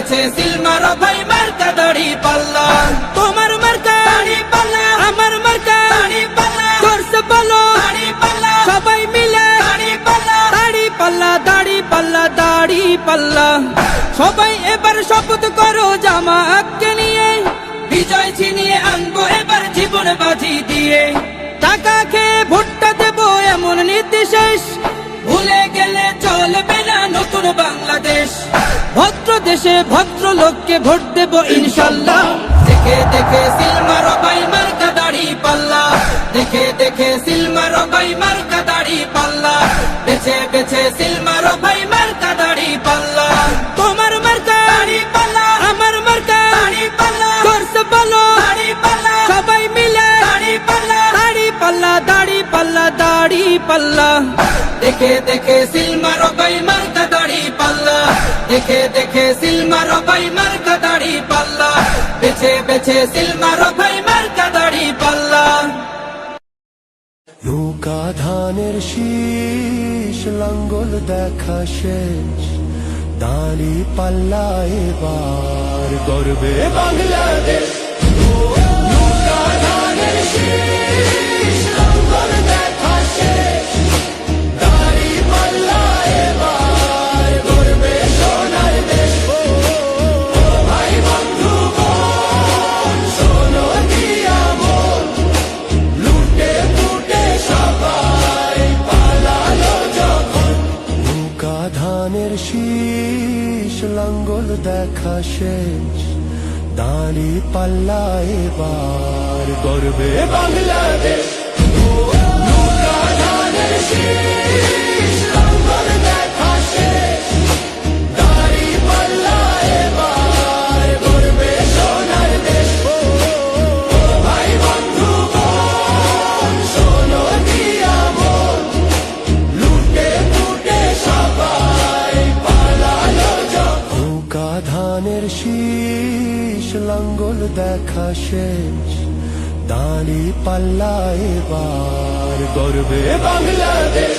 বেছে সিলমারো বাই মার্কা দাড়ি পাল্লা। তোমার মার্কা। দাড়ি পাল্লা। আমার মার্কা। দাড়ি পাল্লা। জোরসে বলো দাড়ি পাল্লা। সবাই মিলে। দাড়ি পাল্লা। দাড়ি পাল্লা দাড়ি পাল্লা দাড়ি পাল্লা। সবাই এবার শপথ করো জামাতকে নিয়ে। বিজয় ছিনিয়ে আনব এবার জীবন বাজি দিয়ে। টাকা খেয়ে ভোটটা দেবো এমন নীতি শেষ ভুলে গেলে চলবে না নতুন বাংলাদেশ। দেশে ভদ্র লোককে ভোট দেব ইনশাল্লাহ। দেখে দেখে সিলমারো বাই মার্কা দাড়ি পাল্লা। দেখে দেখে সিলমারো বাই মার্কা দাড়ি পাল্লা। বেছে বেছে সিলমারো বাই মার্কা দাড়ি পাল্লা। তোমার মার্কা দাড়ি পাল্লা, আমার মার্কা দাড়ি পাল্লা। জোরসে বলো, দাড়ি পাল্লা। সবাই মিলে দাড়ি পাল্লা দাড়ি পাল্লা দাড়ি পাল্লা দাড়ি পাল্লা। দেখে দেখে সিলমারো বাই মার্কা দাড়ি পাল্লা। দেখে দেখে সিলমারো বাই পাল্লা। বেছে বেছে সিলমারো ভাই মার দাড়ি পাল্লা। নৌকা ধানের শীষ, লাঙ্গল দেখা শেষ। দাঁড়ি পাল্লা এবার গর্বে বাংলাদেশ। শীষ লাঙ্গল দেখা শেষ দাঁড়ি পাল্লা এবার গর্বে বাংলাদেশ। দেখা শেষ। দাঁড়ি পাল্লা এবার গর্বে বাংলাদেশ।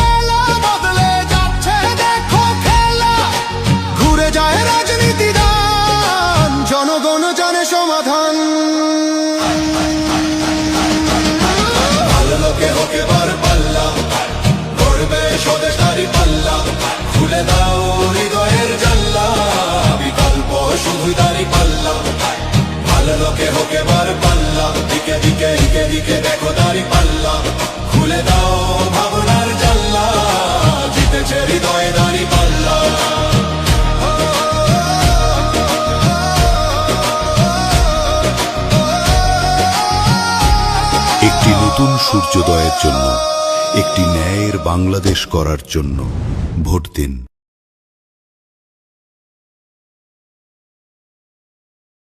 দিকে দেখো দাড়ি পাল্লা। খুলে দাও ভাবনার জানলা। জিতেছে হৃদয়ে পাল্লা। একটি নতুন সূর্যোদয়ের জন্য, একটি ন্যায়ের বাংলাদেশ করার জন্য ভোট দিন।